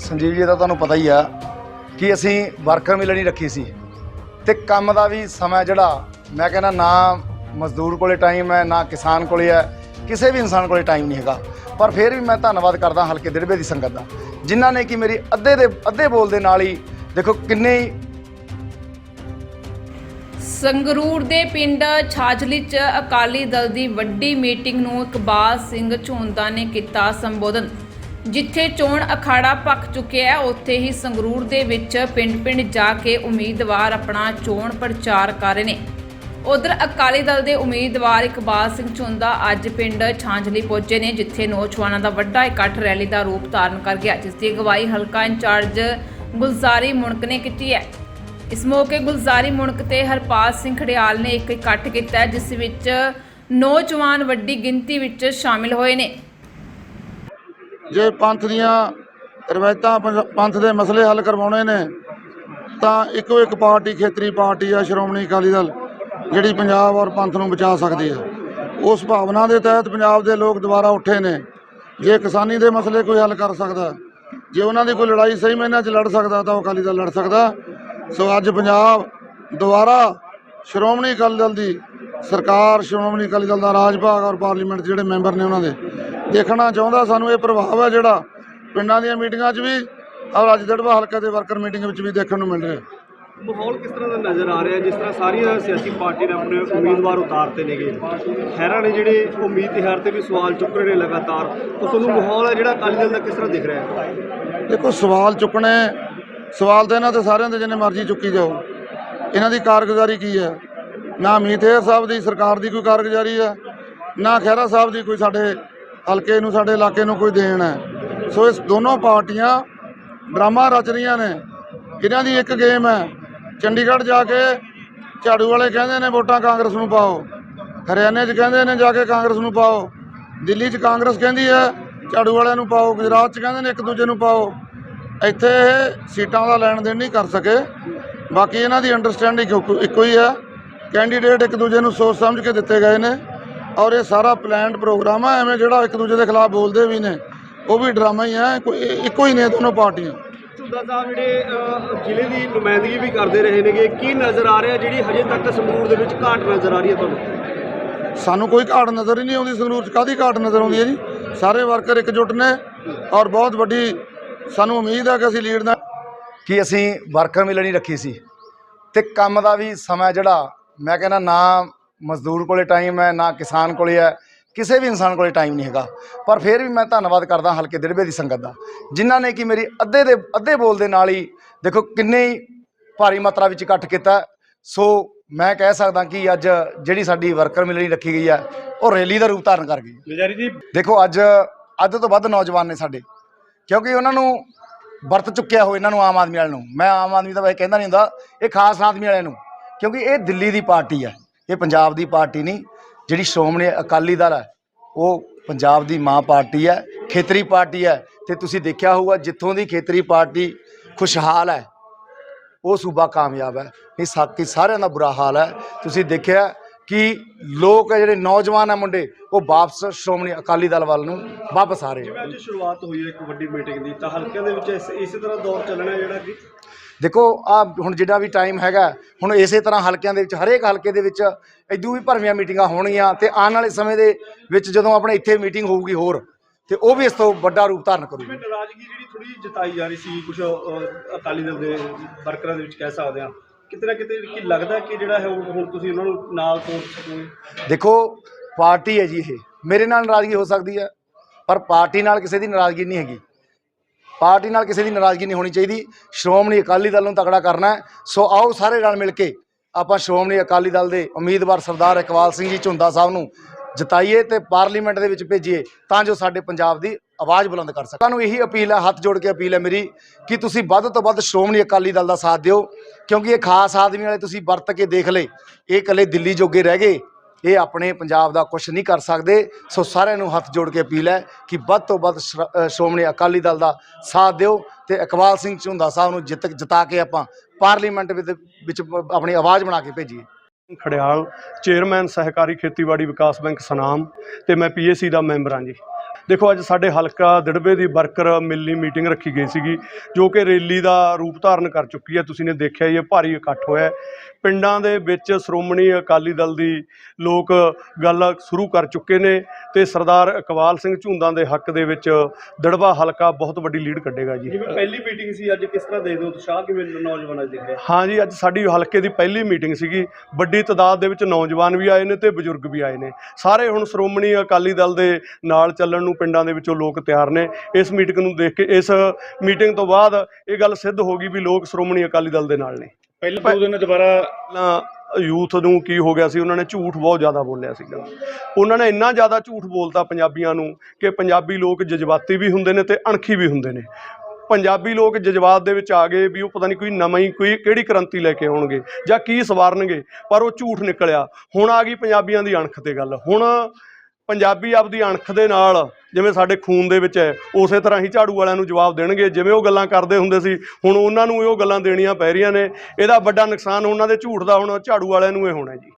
ਸੰਜੀਵ ਜੀ ਦਾ ਤੁਹਾਨੂੰ ਪਤਾ ਹੀ ਆ ਕਿ ਅਸੀਂ ਵਰਕਰ ਮਿਲਣੀ ਰੱਖੀ ਸੀ। ਤੇ ਕੰਮ ਦਾ ਵੀ ਸਮਾਂ ਜਿਹੜਾ, ਮੈਂ ਕਹਿੰਦਾ ਨਾ ਮਜ਼ਦੂਰ ਕੋਲੇ ਟਾਈਮ ਹੈ, ਨਾ ਕਿਸਾਨ ਕੋਲੇ ਹੈ, ਕਿਸੇ ਵੀ ਇਨਸਾਨ ਕੋਲੇ ਟਾਈਮ ਨਹੀਂ ਹੈਗਾ। ਪਰ ਫਿਰ ਵੀ ਮੈਂ ਧੰਨਵਾਦ ਕਰਦਾ ਹਲਕੇ ਦਿੜਬੇ ਦੀ ਸੰਗਤ ਦਾ, ਜਿਨ੍ਹਾਂ ਨੇ ਕਿ ਮੇਰੀ ਅੱਧੇ ਦੇ, ਅੱਧੇ ਬੋਲ ਦੇ ਨਾਲ ਹੀ ਦੇਖੋ ਕਿੰਨੇ ਹੀ ਸੰਗਰੂਰ ਦੇ ਪਿੰਡ ਛਾਜਲੀ 'ਚ ਅਕਾਲੀ ਦਲ ਦੀ ਵੱਡੀ ਮੀਟਿੰਗ ਨੂੰ ਇਕਬਾਲ ਸਿੰਘ ਝੋਂਦਾ ਨੇ ਕੀਤਾ ਸੰਬੋਧਨ। ਜਿੱਥੇ ਚੋਣ ਅਖਾੜਾ ਪੱਕ ਚੁੱਕਿਆ ਹੈ, ਉੱਥੇ ਹੀ ਸੰਗਰੂਰ ਦੇ ਵਿੱਚ ਪਿੰਡ-ਪਿੰਡ ਜਾ ਕੇ ਉਮੀਦਵਾਰ ਆਪਣਾ ਚੋਣ ਪ੍ਰਚਾਰ ਕਰ ਰਹੇ ਨੇ। ਉਧਰ ਅਕਾਲੀ ਦਲ ਦੇ ਉਮੀਦਵਾਰ ਇਕਬਾਲ ਸਿੰਘ ਝੁੰਦਾ ਅੱਜ ਪਿੰਡ ਛਾਂਝਲੀ ਪਹੁੰਚੇ ਨੇ, ਜਿੱਥੇ ਨੌਜਵਾਨਾਂ ਦਾ ਵੱਡਾ ਇਕੱਠ ਰੈਲੀ ਦਾ ਰੂਪ ਧਾਰਨ ਕਰ ਗਿਆ, ਜਿਸ ਦੀ ਅਗਵਾਈ ਹਲਕਾ ਇੰਚਾਰਜ ਗੁਲਜ਼ਾਰੀ ਮੁਣਕ ਨੇ ਕੀਤੀ ਹੈ। ਇਸ ਮੌਕੇ ਗੁਲਜ਼ਾਰੀ ਮੁਣਕ ਤੇ ਹਰਪਾਲ ਸਿੰਘ ਖੜਿਆਲ ਨੇ ਇੱਕ ਇਕੱਠ ਕੀਤਾ, ਜਿਸ ਵਿੱਚ ਨੌਜਵਾਨ ਵੱਡੀ ਗਿਣਤੀ ਵਿੱਚ ਸ਼ਾਮਿਲ ਹੋਏ ਨੇ। ਜੇ ਪੰਥ ਦੀਆਂ ਰਵਾਇਤਾਂ ਪੰਥ ਦੇ ਮਸਲੇ ਹੱਲ ਕਰਵਾਉਣੇ ਨੇ, ਤਾਂ ਇੱਕੋ ਇੱਕ ਪਾਰਟੀ ਖੇਤਰੀ ਪਾਰਟੀ ਆ ਸ਼੍ਰੋਮਣੀ ਅਕਾਲੀ ਦਲ, ਜਿਹੜੀ ਪੰਜਾਬ ਔਰ ਪੰਥ ਨੂੰ ਬਚਾ ਸਕਦੀ ਹੈ ਉਸ ਭਾਵਨਾ ਦੇ ਤਹਿਤ ਪੰਜਾਬ ਦੇ ਲੋਕ ਦੁਬਾਰਾ ਉੱਠੇ ਨੇ। ਜੇ ਕਿਸਾਨੀ ਦੇ ਮਸਲੇ ਕੋਈ ਹੱਲ ਕਰ ਸਕਦਾ, ਜੇ ਉਹਨਾਂ ਦੀ ਕੋਈ ਲੜਾਈ ਸਹੀ ਮੈਨਾਂ 'ਚ ਲੜ ਸਕਦਾ, ਤਾਂ ਉਹ ਅਕਾਲੀ ਦਲ ਲੜ ਸਕਦਾ। ਸੋ ਅੱਜ ਪੰਜਾਬ ਦੁਬਾਰਾ ਸ਼੍ਰੋਮਣੀ ਅਕਾਲੀ ਦਲ ਦੀ ਸਰਕਾਰ, ਸ਼੍ਰੋਮਣੀ ਅਕਾਲੀ ਦਲ ਦਾ ਰਾਜ ਭਾਗ ਔਰ ਪਾਰਲੀਮੈਂਟ ਜਿਹੜੇ ਮੈਂਬਰ ਨੇ ਉਹਨਾਂ ਦੇ ਦੇਖਣਾ ਚਾਹੁੰਦਾ ਸਾਨੂੰ ਇਹ ਪ੍ਰਭਾਵ ਹੈ ਜਿਹੜਾ ਪਿੰਡਾਂ ਦੀਆਂ ਮੀਟਿੰਗਾਂ 'ਚ ਵੀ ਔਰ ਅੱਜ ਦੜਵਾ ਹਲਕੇ ਦੇ ਵਰਕਰ ਮੀਟਿੰਗ ਵਿੱਚ ਵੀ ਦੇਖਣ ਨੂੰ ਮਿਲ ਰਿਹਾ। ਮਾਹੌਲ ਕਿਸ ਤਰ੍ਹਾਂ ਦਾ ਨਜ਼ਰ ਆ ਰਿਹਾ? ਜਿਸ ਤਰ੍ਹਾਂ ਸਾਰੀਆਂ ਸਿਆਸੀ ਪਾਰਟੀਆਂ ਨੇ ਆਪਣੇ ਉਮੀਦਵਾਰ ਉਤਾਰਤੇ ਨੇਗੇ। ਖੈਰਾਂ ਨੇ ਜਿਹੜੇ ਉਮੀਦ ਤਿਹਾਰ ਤੇ ਵੀ ਸਵਾਲ ਚੁੱਕ ਰਹੇ ਨੇ ਲਗਾਤਾਰ। ਉਸ ਨੂੰ ਮਾਹੌਲ ਹੈ ਜਿਹੜਾ ਅਕਾਲੀ ਦਲ ਦਾ ਕਿਸ ਤਰ੍ਹਾਂ ਦਿਖ ਰਿਹਾ ਹੈ? ਦੇਖੋ ਸਵਾਲ ਚੁੱਕਣੇ ਸਵਾਲ ਤਾਂ ਇਹਨਾਂ ਤੇ ਸਾਰਿਆਂ ਦੇ ਜਿੰਨੇ ਮਰਜ਼ੀ ਚੁੱਕੀ ਜਾਓ। ਇਹਨਾਂ ਦੀ ਕਾਰਗੁਜ਼ਾਰੀ ਕੀ ਹੈ? ਨਾ ਮੀਤੇਰ ਸਾਹਿਬ ਦੀ ਸਰਕਾਰ ਦੀ ਕੋਈ ਕਾਰਗੁਜ਼ਾਰੀ ਹੈ ਨਾ ਖਹਿਰਾ ਸਾਹਿਬ ਦੀ ਕੋਈ ਸਾਡੇ ਹਲਕੇ ਨੂੰ, ਸਾਡੇ ਇਲਾਕੇ ਨੂੰ ਕੋਈ ਦੇਣ ਹੈ। ਸੋ ਇਸ ਦੋਨੋਂ ਪਾਰਟੀਆਂ ਡਰਾਮਾ ਰਚ ਰਹੀਆਂ ਨੇ। ਇਹਨਾਂ ਦੀ ਇੱਕ ਗੇਮ ਹੈ? ਚੰਡੀਗੜ੍ਹ ਜਾ ਕੇ ਝਾੜੂ ਵਾਲੇ ਕਹਿੰਦੇ ਨੇ, ਵੋਟਾਂ ਕਾਂਗਰਸ ਨੂੰ ਪਾਓ। ਹਰਿਆਣੇ 'ਚ ਕਹਿੰਦੇ ਨੇ, ਜਾ ਕੇ ਕਾਂਗਰਸ ਨੂੰ ਪਾਓ। ਦਿੱਲੀ 'ਚ ਕਾਂਗਰਸ ਕਹਿੰਦੀ ਹੈ, ਝਾੜੂ ਵਾਲਿਆਂ ਨੂੰ ਪਾਓ। ਗੁਜਰਾਤ 'ਚ ਕਹਿੰਦੇ ਨੇ, ਇੱਕ ਦੂਜੇ ਨੂੰ ਪਾਓ। ਇੱਥੇ ਇਹ ਸੀਟਾਂ ਦਾ ਲੈਣ ਦੇਣ ਨਹੀਂ ਕਰ ਸਕੇ। ਬਾਕੀ ਇਹਨਾਂ ਦੀ ਅੰਡਰਸਟੈਂਡਿੰਗ ਇੱਕੋ ਇੱਕੋ ਹੀ ਹੈ। ਕੈਂਡੀਡੇਟ ਇੱਕ ਦੂਜੇ ਨੂੰ ਸੋਚ ਸਮਝ ਕੇ ਦਿੱਤੇ ਗਏ ਨੇ। ਔਰ ਇਹ ਸਾਰਾ ਪਲਾਨਡ ਪ੍ਰੋਗਰਾਮ ਹੈ ਐਵੇਂ ਜਿਹੜਾ ਇੱਕ ਦੂਜੇ ਦੇ ਖਿਲਾਫ ਬੋਲਦੇ ਵੀ ਨੇ ਉਹ ਵੀ ਡਰਾਮਾ ਹੀ ਹੈ ਕੋਈ- ਇੱਕੋ ਹੀ ਨੇ ਦੋਨੋਂ ਪਾਰਟੀਆਂ। ਝੁੰਦਾ ਸਾਹਿਬ ਜਿਹੜੇ ਜ਼ਿਲ੍ਹੇ ਦੀ ਨੁਮਾਇੰਦਗੀ ਵੀ ਕਰਦੇ ਰਹੇ ਨੇਗੇ ਕੀ ਨਜ਼ਰ ਆ ਰਿਹਾ ਜਿਹੜੀ ਹਜੇ ਤੱਕ ਸੰਗਰੂਰ ਦੇ ਵਿੱਚ ਘਾਟ ਨਜ਼ਰ ਆ ਰਹੀ ਹੈ ਤੁਹਾਨੂੰ? ਸਾਨੂੰ ਕੋਈ ਘਾਟ ਨਜ਼ਰ ਹੀ ਨਹੀਂ ਆਉਂਦੀ ਸੰਗਰੂਰ 'ਚ ਕਾਦੀ ਘਾਟ ਨਜ਼ਰ ਆਉਂਦੀ ਹੈ ਜੀ? ਸਾਰੇ ਵਰਕਰ ਇਕਜੁੱਟ ਨੇ ਔਰ ਬਹੁਤ ਵੱਡੀ ਸਾਨੂੰ ਉਮੀਦ ਹੈ ਕਿ ਅਸੀਂ ਲੀਡ ਨਾਲ ਕਿ ਅਸੀਂ ਵਰਕਰ ਮਿਲਣੀ ਰੱਖੀ ਸੀ। ਤੇ ਕੰਮ ਦਾ ਵੀ ਸਮਾਂ ਜਿਹੜਾ ਮੈਂ ਕਹਿੰਦਾ ਨਾ ਮਜ਼ਦੂਰ ਕੋਲੇ ਟਾਈਮ ਹੈ ਨਾ ਕਿਸਾਨ ਕੋਲੇ ਹੈ ਕਿਸੇ ਵੀ ਇਨਸਾਨ ਕੋਲੇ ਟਾਈਮ ਨਹੀਂ ਹੈਗਾ। ਪਰ ਫਿਰ ਵੀ ਮੈਂ ਧੰਨਵਾਦ ਕਰਦਾ ਹਲਕੇ ਦਿੜਬੇ ਦੀ ਸੰਗਤ ਦਾ ਜਿਨ੍ਹਾਂ ਨੇ ਕਿ ਮੇਰੀ ਅੱਧੇ ਦੇ ਅੱਧੇ ਬੋਲ ਦੇ ਨਾਲ ਹੀ ਦੇਖੋ ਕਿੰਨੇ ਹੀ ਭਾਰੀ ਮਾਤਰਾ ਵਿੱਚ ਇਕੱਠ ਕੀਤਾ। ਸੋ ਮੈਂ ਕਹਿ ਸਕਦਾ ਕਿ ਅੱਜ ਜਿਹੜੀ ਸਾਡੀ ਵਰਕਰ ਮਿਲਣੀ ਰੱਖੀ ਗਈ ਹੈ ਉਹ ਰੈਲੀ ਦਾ ਰੂਪ ਧਾਰਨ ਕਰ ਗਈ ਗੁਜਾਰੀ ਜੀ। ਦੇਖੋ ਅੱਜ ਅੱਧ ਤੋਂ ਵੱਧ ਨੌਜਵਾਨ ਨੇ ਸਾਡੇ ਕਿਉਂਕਿ ਉਹਨਾਂ ਨੂੰ ਵਰਤ ਚੁੱਕਿਆ ਹੋ ਇਹਨਾਂ ਨੂੰ ਆਮ ਆਦਮੀ ਵਾਲਿਆਂ ਨੂੰ। ਮੈਂ ਆਮ ਆਦਮੀ ਦਾ ਵੈਸੇ ਕਹਿੰਦਾ ਨਹੀਂ ਹੁੰਦਾ ਇਹ ਖਾਸ ਆਦਮੀ ਵਾਲਿਆਂ ਨੂੰ ਕਿਉਂਕਿ ਇਹ ਦਿੱਲੀ ਦੀ ਪਾਰਟੀ ਹੈ। ਇਹ ਪੰਜਾਬ ਦੀ ਪਾਰਟੀ ਨਹੀਂ, ਜਿਹੜੀ ਸ਼੍ਰੋਮਣੀ ਅਕਾਲੀ ਦਲ ਹੈ, ਉਹ ਪੰਜਾਬ ਦੀ ਮਾਂ ਪਾਰਟੀ ਹੈ, ਖੇਤਰੀ ਪਾਰਟੀ ਹੈ। ਤੇ ਤੁਸੀਂ ਦੇਖਿਆ ਹੋਊਗਾ ਜਿੱਥੋਂ ਦੀ ਖੇਤਰੀ ਪਾਰਟੀ ਖੁਸ਼ਹਾਲ ਹੈ, ਉਹ ਸੂਬਾ ਕਾਮਯਾਬ ਹੈ। ਇਹ ਸਾਕੀ ਸਾਰਿਆਂ ਦਾ ਬੁਰਾ ਹਾਲ ਹੈ। ਤੁਸੀਂ ਦੇਖਿਆ ਕਿ ਲੋਕ ਜਿਹੜੇ ਨੌਜਵਾਨ ਹੈ ਮੁੰਡੇ, ਉਹ ਵਾਪਸ ਸ਼੍ਰੋਮਣੀ ਅਕਾਲੀ ਦਲ ਵੱਲ ਨੂੰ ਵਾਪਸ ਆ ਰਹੇ ਆ। ਅੱਜ ਸ਼ੁਰੂਆਤ ਹੋਈ ਹੈ ਇੱਕ ਵੱਡੀ ਮੀਟਿੰਗ ਦੀ, ਤਾਂ ਹਲਕਿਆਂ ਦੇ ਵਿੱਚ ਇਸ- ਇਸੇ ਤਰ੍ਹਾਂ ਦੌਰ ਚੱਲਣਾ ਜਿਹੜਾ ਕਿ ਦੇਖੋ ਆ ਹੁਣ ਜਿਹੜਾ ਵੀ ਟਾਈਮ ਹੈਗਾ ਹੁਣ ਇਸੇ ਤਰ੍ਹਾਂ ਹਲਕਿਆਂ ਦੇ ਵਿੱਚ ਹਰੇਕ ਹਲਕੇ ਦੇ ਵਿੱਚ ਇਦੋਂ ਵੀ ਭਰਵੀਆਂ ਮੀਟਿੰਗਾਂ ਹੋਣਗੀਆਂ ਤੇ ਆਉਣ ਵਾਲੇ ਸਮੇਂ ਦੇ ਵਿੱਚ ਜਦੋਂ ਆਪਣੇ ਇੱਥੇ ਮੀਟਿੰਗ ਹੋਊਗੀ ਹੋਰ ਤੇ ਉਹ ਵੀ ਇਸ ਤੋਂ ਵੱਡਾ ਰੂਪ ਧਾਰਨ ਕਰੂਗੀ। ਨਾਰਾਜ਼ਗੀ ਜਿਹੜੀ ਥੋੜੀ ਜਤਾਈ ਜਾ ਰਹੀ ਸੀ ਕੁਝ ਅਕਾਲੀ ਦਲ ਦੇ ਵਰਕਰਾਂ ਦੇ ਵਿੱਚ ਕਹਿ ਸਕਦੇ ਹਾਂ। ਕਿਤੇ ਨਾ ਕਿਤੇ ਕੀ ਲੱਗਦਾ ਕਿ ਜਿਹੜਾ ਹੈ ਉਹ ਹੁਣ ਤੁਸੀਂ ਉਹਨਾਂ ਨੂੰ ਨਾਲ ਤੋੜ ਸਕੋਗੇ? ਦੇਖੋ ਪਾਰਟੀ ਹੈ ਜੀ ਇਹ। ਮੇਰੇ ਨਾਲ ਨਾਰਾਜ਼ਗੀ ਹੋ ਸਕਦੀ ਹੈ ਪਰ ਪਾਰਟੀ ਨਾਲ ਕਿਸੇ ਦੀ ਨਾਰਾਜ਼ਗੀ ਨਹੀਂ ਹੈਗੀ। ਪਾਰਟੀ ਨਾਲ ਕਿਸੇ ਦੀ ਨਾਰਾਜ਼ਗੀ ਨਹੀਂ ਹੋਣੀ ਚਾਹੀਦੀ। ਸ਼੍ਰੋਮਣੀ ਅਕਾਲੀ ਦਲ ਨੂੰ ਤਕੜਾ ਕਰਨਾ ਸੋ ਆਓ ਸਾਰੇ ਰਲ ਮਿਲ ਕੇ ਆਪਾਂ ਸ਼੍ਰੋਮਣੀ ਅਕਾਲੀ ਦਲ ਦੇ ਉਮੀਦਵਾਰ ਸਰਦਾਰ ਇਕਬਾਲ ਸਿੰਘ ਜੀ ਝੁੰਦਾ ਸਾਹਿਬ ਨੂੰ ਜਿਤਾਈਏ ਤੇ ਪਾਰਲੀਮੈਂਟ ਦੇ ਵਿੱਚ ਭੇਜੀਏ ਤਾਂ ਜੋ ਸਾਡੇ ਪੰਜਾਬ ਦੀ ਆਵਾਜ਼ ਬੁਲੰਦ ਕਰ ਸਕਣ ਤੁਹਾਨੂੰ ਇਹੀ ਅਪੀਲ ਹੈ, ਹੱਥ ਜੋੜ ਕੇ ਅਪੀਲ ਹੈ ਮੇਰੀ ਕਿ ਤੁਸੀਂ ਵੱਧ ਤੋਂ ਵੱਧ ਸ਼੍ਰੋਮਣੀ ਅਕਾਲੀ ਦਲ ਦਾ ਸਾਥ ਦਿਓ। ਕਿਉਂਕਿ ਇਹ ਖਾਸ ਆਦਮੀ ਵਾਲੇ ਤੁਸੀਂ ਵਰਤ ਕੇ ਦੇਖ ਲਏ। ਇਹ ਇਕੱਲੇ ਦਿੱਲੀ ਜੋਗੇ ਰਹਿ ਗਏ। ਇਹ ਆਪਣੇ ਪੰਜਾਬ ਦਾ ਕੁਝ ਨਹੀਂ ਕਰ ਸਕਦੇ। ਸੋ ਸਾਰਿਆਂ ਨੂੰ ਹੱਥ ਜੋੜ ਕੇ ਅਪੀਲ ਹੈ ਕਿ ਵੱਧ ਤੋਂ ਵੱਧ ਸ਼੍ਰ- ਸ਼੍ਰੋਮਣੀ ਅਕਾਲੀ ਦਲ ਦਾ ਸਾਥ ਦਿਓ ਤੇ ਇਕਬਾਲ ਸਿੰਘ ਝੁੰਦਾ ਸਾਹਿਬ ਨੂੰ ਜਿੱਤ, ਜਿਤਾ ਕੇ ਆਪਾਂ ਪਾਰਲੀਮੈਂਟ ਵਿੱਚ ਵਿੱਚ ਆਪਣੀ ਆਵਾਜ਼ ਬਣਾ ਕੇ ਭੇਜੀਏ। ਖੜਿਆਲ, ਚੇਅਰਮੈਨ, ਸਹਿਕਾਰੀ ਖੇਤੀਬਾੜੀ ਵਿਕਾਸ ਬੈਂਕ ਸਨਾਮ ਤੇ ਮੈਂ ਪੀਏਸੀ ਦਾ ਮੈਂਬਰ ਹਾਂ ਜੀ। ਦੇਖੋ, ਅੱਜ ਸਾਡੇ ਹਲਕਾ ਦਿੜਬੇ ਦੀ ਵਰਕਰ ਮਿਲਣੀ ਮੀਟਿੰਗ ਰੱਖੀ ਗਈ ਸੀਗੀ, ਜੋ ਕਿ ਰੈਲੀ ਦਾ ਰੂਪ ਧਾਰਨ ਕਰ ਚੁੱਕੀ ਹੈ। ਤੁਸੀਂ ਨੇ ਦੇਖਿਆ ਹੀ ਹੈ, ਭਾਰੀ ਇਕੱਠ ਹੋਇਆ ਪਿੰਡਾਂ ਦੇ ਵਿੱਚ ਸ਼੍ਰੋਮਣੀ ਅਕਾਲੀ ਦਲ ਦੀ ਲੋਕ ਗੱਲ ਸ਼ੁਰੂ ਕਰ ਚੁੱਕੇ ਨੇ ਤੇ ਸਰਦਾਰ ਇਕਬਾਲ ਸਿੰਘ ਝੁੰਦਾਂ ਦੇ ਹੱਕ ਦੇ ਵਿੱਚ ਦਿੜਬਾ ਹਲਕਾ ਬਹੁਤ ਵੱਡੀ ਲੀਡ ਕੱਢੇਗਾ ਜੀ। ਜਿਵੇਂ ਪਹਿਲੀ ਮੀਟਿੰਗ ਸੀ ਅੱਜ ਕਿਸ ਤਰ੍ਹਾਂ ਦੇਖਦੇ ਹੋ ਉਤਸ਼ਾਹ ਕਿਵੇਂ ਨੌਜਵਾਨਾਂ ਦਿਖ ਰਿਹਾ ਹਾਂ ਜੀ ਅੱਜ ਸਾਡੀ ਹਲਕੇ ਦੀ ਪਹਿਲੀ ਮੀਟਿੰਗ ਸੀਗੀ। ਵੱਡੀ ਤਾਦਾਦ ਦੇ ਵਿੱਚ ਨੌਜਵਾਨ ਵੀ ਆਏ ਨੇ ਤੇ ਬਜ਼ੁਰਗ ਵੀ ਆਏ ਨੇ। ਸਾਰੇ ਹੁਣ ਸ਼੍ਰੋਮਣੀ ਅਕਾਲੀ ਦਲ ਦੇ ਨਾਲ ਚੱਲਣ ਨੂੰ ਪਿੰਡਾਂ ਦੇ ਵਿੱਚੋਂ ਲੋਕ ਤਿਆਰ ਨੇ। ਇਸ ਮੀਟਿੰਗ ਨੂੰ ਦੇਖ ਕੇ ਇਸ ਮੀਟਿੰਗ ਤੋਂ ਬਾਅਦ ਇਹ ਗੱਲ ਸਿੱਧ ਹੋ ਗਈ ਵੀ ਲੋਕ ਸ਼੍ਰੋਮਣੀ ਅਕਾਲੀ ਦਲ ਦੇ ਨਾਲ ਨੇ। ਪਹਿਲੇ ਦੋ ਦਿਨ ਦੁਬਾਰਾ ਪਹਿਲਾਂ ਯੂਥ ਨੂੰ ਕੀ ਹੋ ਗਿਆ ਸੀ ਉਹਨਾਂ ਨੇ ਝੂਠ ਬਹੁਤ ਜ਼ਿਆਦਾ ਬੋਲਿਆ ਸੀਗਾ। ਉਹਨਾਂ ਨੇ ਇੰਨਾ ਜ਼ਿਆਦਾ ਝੂਠ ਬੋਲਤਾ ਪੰਜਾਬੀਆਂ ਨੂੰ ਕਿ ਪੰਜਾਬੀ ਲੋਕ ਜਜ਼ਬਾਤੀ ਵੀ ਹੁੰਦੇ ਨੇ ਤੇ ਅਣਖੀ ਵੀ ਹੁੰਦੇ ਨੇ। ਪੰਜਾਬੀ ਲੋਕ ਜਜ਼ਬਾਤ ਦੇ ਵਿੱਚ ਆ ਗਏ ਵੀ ਉਹ ਪਤਾ ਨਹੀਂ ਕੋਈ ਨਵੀਂ ਕੋਈ ਕਿਹੜੀ ਕ੍ਰਾਂਤੀ ਲੈ ਕੇ ਆਉਣਗੇ ਜਾਂ ਕੀ ਸਵਾਰਨਗੇ ਪਰ ਉਹ ਝੂਠ ਨਿਕਲਿਆ। ਹੁਣ ਆ ਗਈ ਪੰਜਾਬੀਆਂ ਦੀ ਅਣਖ ਤੇ ਗੱਲ। ਹੁਣ ਪੰਜਾਬੀ ਆਪਦੀ ਅਣਖ ਦੇ ਨਾਲ ਜਿਵੇਂ ਸਾਡੇ ਖੂਨ ਦੇ ਵਿੱਚ ਹੈ, ਉਸੇ ਤਰ੍ਹਾਂ ਹੀ ਝਾੜੂ ਵਾਲਿਆਂ ਨੂੰ ਜਵਾਬ ਦੇਣਗੇ। ਜਿਵੇਂ ਉਹ ਗੱਲਾਂ ਕਰਦੇ ਹੁੰਦੇ ਸੀ, ਹੁਣ ਉਹਨਾਂ ਨੂੰ ਇਹ ਉਹ ਗੱਲਾਂ ਦੇਣੀਆਂ ਪੈ ਰਹੀਆਂ ਨੇ। ਇਹਦਾ ਵੱਡਾ ਨੁਕਸਾਨ ਉਹਨਾਂ ਦੇ ਝੂਠ ਦਾ ਹੁਣ ਝਾੜੂ ਵਾਲਿਆਂ ਨੂੰ ਇਹ ਹੋਣਾ ਜੀ।